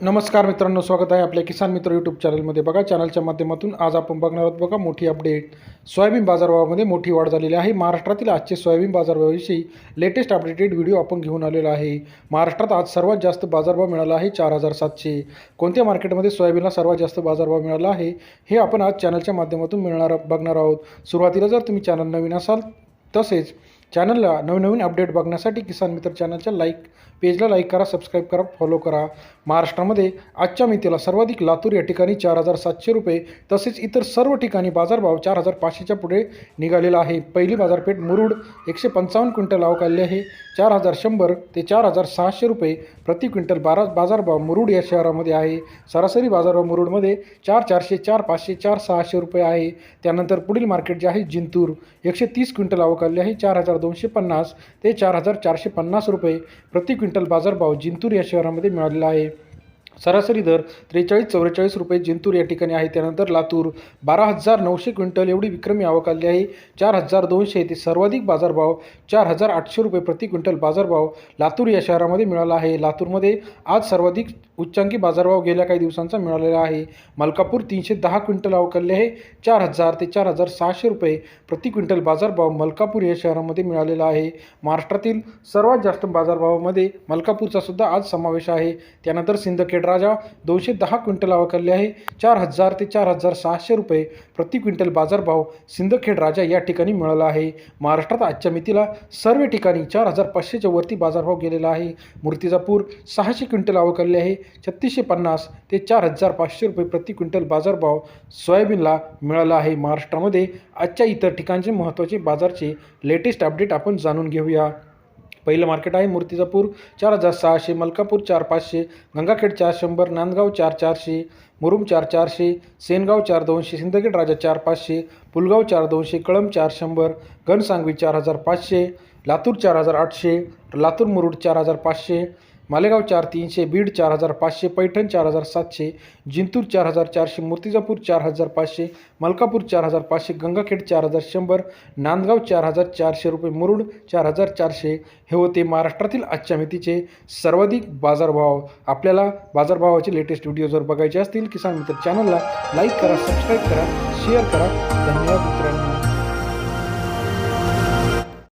नमस्कार मित्रांनो स्वागत आहे आपल्या किसान मित्र यूट्यूब चॅनलमध्ये बघा चॅनलच्या माध्यमातून आज आपण बघणार आहोत बघा मोठी अपडेट सोयाबीन बाजारभावामध्ये मोठी वाढ झालेली आहे. महाराष्ट्रातील आजचे सोयाबीन बाजारभावाविषयी लेटेस्ट अपडेटेड व्हिडिओ आपण घेऊन आलेला आहे. महाराष्ट्रात आज सर्वात जास्त बाजारभाव मिळाला आहे चार हजार सातशे. कोणत्या मार्केटमध्ये सोयाबीनला सर्वात जास्त बाजारभाव मिळाला आहे हे आपण आज चॅनलच्या माध्यमातून मिळणार बघणार आहोत. सुरुवातीला जर तुम्ही चॅनल नवीन असाल तसेच चॅनलला नवनवीन अपडेट बघण्यासाठी किसान मित्र चॅनलच्या लाईक पेजला लाईक करा सबस्क्राईब करा फॉलो करा. महाराष्ट्रामध्ये आजच्या मितीला सर्वाधिक लातूर या ठिकाणी चार हजार सातशे रुपये तसेच इतर सर्व ठिकाणी बाजारभाव चार हजार पाचशेच्या पुढे निघालेला आहे. पहिली बाजारपेठ मुरुड एकशे पंचावन्न क्विंटल अवकाळली आहे. चार हजार शंभर ते चार हजार सहाशे रुपये प्रति क्विंटल बारा बाजारभाव मुरुड या शहरामध्ये आहे. सरासरी बाजारभाव मुरुडमध्ये चार चारशे चार पाचशे चार सहाशे रुपये आहे. त्यानंतर पुढील मार्केट जे आहे जिंतूर एकशे तीस क्विंटल अवकाळली आहे. चार हजार दोनशे पन्नास ते चार हजार चारशे पन्नास रुपये प्रति क्विंटल बाजारभाव जिंतूर या शहरामध्ये मिळालेला आहे. सरासरी दर त्रेचाळीस चौवेचाळीस रुपये जिंतूर या ठिकाणी आहे. त्यानंतर लातूर बारा हजार नऊशे क्विंटल एवढी विक्रमी आवक आली आहे. चार हजार दोनशे ते सर्वाधिक बाजारभाव चार हजार आठशे रुपये प्रति क्विंटल बाजारभाव लातूर या शहरामध्ये मिळाला आहे. लातूरमध्ये आज सर्वाधिक उच्चांकी बाजारभाव गेल्या काही दिवसांचा मिळालेला आहे. मलकापूर तीनशे दहा क्विंटल अवकाळले आहे. चार हजार ते चार हजार सहाशे रुपये प्रति क्विंटल बाजारभाव मलकापूर या शहरामध्ये मिळालेला आहे. महाराष्ट्रातील सर्वात जास्त बाजारभावामध्ये मलकापूरचा सुद्धा आज समावेश आहे. त्यानंतर सिंदखेड राजा दोनशे दहा क्विंटल अवकाळले आहे. चार हजार ते चार हजार सहाशे रुपये प्रति क्विंटल बाजारभाव सिंदखेड राजा या ठिकाणी मिळाला आहे. महाराष्ट्रात आजच्या मितीला सर्व ठिकाणी चार हजार पाचशेच्या वरती बाजारभाव गेलेला आहे. मूर्तिजापूर सहाशे क्विंटल अवकाळले आहे. छत्तीसशे पन्नास ते चार हजार पाचशे रुपये प्रति क्विंटल बाजारभाव सोयाबीनला मिळाला आहे. महाराष्ट्रामध्ये आजच्या इतर ठिकाणचे महत्त्वाचे बाजारचे लेटेस्ट अपडेट आपण जाणून घेऊया. पहिलं मार्केट आहे मूर्तिजापूर चार हजार सहाशे मलकापूर चार पाचशे गंगाखेड चार शंभर नांदगाव चार चारशे मुरुम चार चारशे सेनगाव चार दोनशे सिंदखेड राजा चार पाचशे पुलगाव चार दोनशे कळम चार शंभर घनसांगवी चार हजार पाचशे लातूर चार हजार आठशे लातूर मुरुड चार हजार पाचशे मालेगाव चार तीनशे बीड चार हजार पाचशे पैठण चार हजार सातशे जिंतूर चार हजार चारशे मूर्तिजापूर चार हजार पाचशे मलकापूर चार हजार पाचशे गंगाखेड चार हजार शंभर नांदगाव चार हजार चारशे रुपये मुरुड चार हजार चारशे. हे होते महाराष्ट्रातील आजच्या मितीचे सर्वाधिक बाजारभाव. आपल्याला बाजारभावाचे लेटेस्ट व्हिडिओ जर बघायचे असतील किसान मित्र चॅनलला लाईक करा सबस्क्राईब करा शेअर करा. धन्यवाद मित्रांनो.